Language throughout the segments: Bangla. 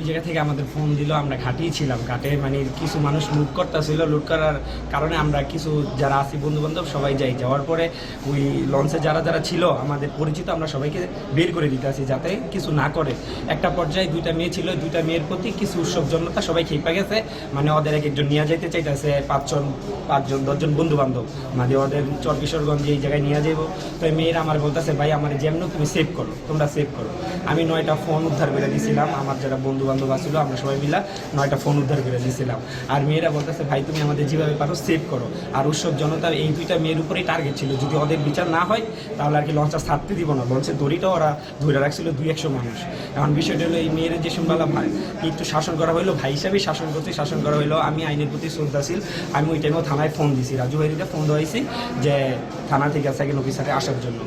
জায়গা থেকে আমাদের ফোন দিল, আমরা ঘাটেই ছিলাম। ঘাটে মানে কিছু মানুষ লুট করতেছিল লুট করার কারণে আমরা কিছু যারা আছি বন্ধু বান্ধব সবাই যাই। যাওয়ার পরে ওই লঞ্চে যারা যারা ছিল, আমাদের পরিচিত আমরা সবাইকে বের করে দিতে আসি যাতে কিছু না করে। একটা পর্যায়ে দুইটা মেয়ে ছিল, দুইটা মেয়ের প্রতি কিছু উৎসব জন্যতা সবাই খেপে গেছে। মানে ওদের এক একজন নিয়ে যাইতে চাইতেছে, পাঁচজন পাঁচজন, দশজন বন্ধু বান্ধব মানে ওদের চর কিশোরগঞ্জে এই জায়গায় নিয়ে যাব তো মেয়েরা আমার বলতেছে, ভাই, আমার যেমন তুমি সেভ করো, তোমরা সেভ করো। আমি নয়টা ফোন উদ্ধার করে দিয়েছিলাম আমার যারা বন্ধু বান্ধব আসছিল আমরা সবাই মিলে নয়টা ফোন উদ্ধার করে দিয়েছিলাম আর মেয়েরা বলতেছে, ভাই, তুমি আমাদের যেভাবে পারো সেভ করো। আর উৎসব জনতার এই দুইটা মেয়ের উপরেই টার্গেট ছিল। যদি ওদের বিচার না হয়, তাহলে আর কি লঞ্চটা ছাড়তে দিব না। লঞ্চের দড়িটা ওরা ধরে রাখছিল দুই একশো মানুষ। এখন বিষয়টা হলো, এই মেয়েরা যে সম্বালা ভাই, একটু শাসন করা হলো ভাই হিসাবেই শাসন করতে শাসন করা হলো আমি আইনের প্রতি শ্রদ্ধাশীল। আমি ওই টাইমেও থানায় ফোন দিছি। রাজু ভাইরিকে ফোন দেওয়াইছি যে থানা থেকে সেকেন্ড অফিসারে আসার জন্য।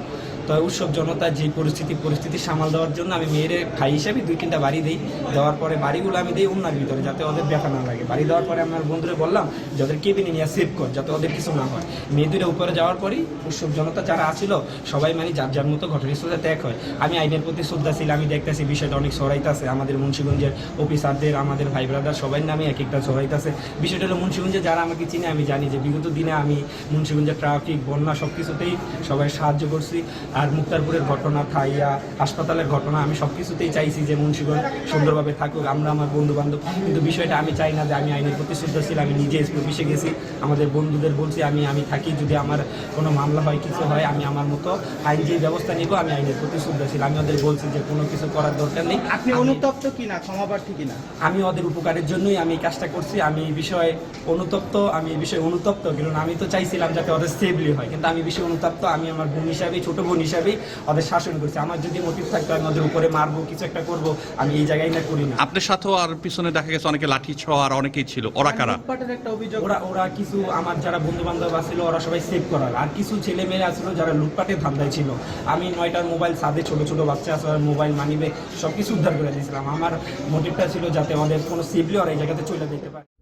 তো উৎসব জনতা যে পরিস্থিতি পরিস্থিতি সামাল দেওয়ার জন্য আমি মেয়ের ভাই হিসাবে দুই তিনটা বাড়ি দিই। দেওয়ার পরে বাড়িগুলো আমি দিই উন্নার ভিতরে, যাতে ওদের ব্যথা না লাগে। বাড়ি দেওয়ার পরে আমার বন্ধুরা বললাম, যে ওদের কেবিনে নিয়ে সেভ কর, যাতে ওদের কিছু না হয়। মেয়ে দুটো উপরে যাওয়ার পরেই উৎসব জনতা যারা আছিল, সবাই মানে যার যার মতো ঘটনাস্থলে ত্যাগ হয়। আমি আইনের প্রতি শ্রদ্ধাশীল আমি দেখতেছি বিষয়টা অনেক সরাইতেছে। আমাদের মুন্সিগঞ্জের অফিসারদের, আমাদের ভাই ব্রাদার সবাই নামে এক একটা সরাইতেছে। বিষয়টা হলো মুন্সিগঞ্জে যারা আমাকে চিনে, আমি জানি যে বিগত দিনে আমি মুন্সিগঞ্জের ট্রাফিক, বন্যা সব কিছুতেই সবাই সাহায্য করছি। আর মুক্তারপুরের ঘটনা থাইয়া হাসপাতালের ঘটনা আমি সব কিছুতেই চাইছি যে মুন্সিগঞ্জ সুন্দরভাবে থাকুক আমরা আমার বন্ধু বান্ধব কিন্তু বিষয়টা আমি চাই না যে আমি আইনের প্রতি শ্রদ্ধাশীল আমি নিজে অফিসে গেছি আমাদের বন্ধুদের বলছি আমি আমি থাকি যদি আমার কোনো মামলা হয় কিছু হয় আমি আমার মতো আইন যে ব্যবস্থা নিব আমি আইনের প্রতি শ্রদ্ধাশীল। আমি ওদের বলছি যে কোনো কিছু করার দরকার নেই। আপনি অনুতপ্ত কিনা? ক্ষমাপ্রার্থী কিনা? আমি ওদের উপকারের জন্যই আমি এই কাজটা করছি আমি এই বিষয়ে অনুতপ্ত আমি এই বিষয়ে অনুতপ্ত কারণ আমি তো চাইছিলাম যাতে ওদের সেফলি হয় কিন্তু আমি বিষয়ে অনুতপ্ত আমি আমার বোন হিসাবেই ছোট বোন হিসাবেই ওদের শাসন করছি। আমার যদি মোটিভ থাকতো আমি ওদের উপরে মারবো কিছু একটা করব আমি এই জায়গায় না করি না। আপনার সাথেও আর পিছনে দেখা গেছে অনেকে লাঠি ছোঁয়া আর অনেকেই ছিল। ওরা কারা? একটা অভিযোগ ওরা ওরা কিছু আমার যারা বন্ধু বান্ধব আছিল ওরা সবাই সেভ করার। আর কিছু ছেলে মেয়ে আছিল যারা লুটপাটের ধান্দায় ছিল। আমি নয়টার মোবাইল সাদে ছোট ছোট বাচ্চা আছে ওরা মোবাইল মানিবে সব কিছু উদ্ধার করে দিয়েছিলাম। আমার মোটিভটা ছিল যাতে আমাদের কোনো সেফলি ওরা এই জায়গাতে চলে যেতে পারে।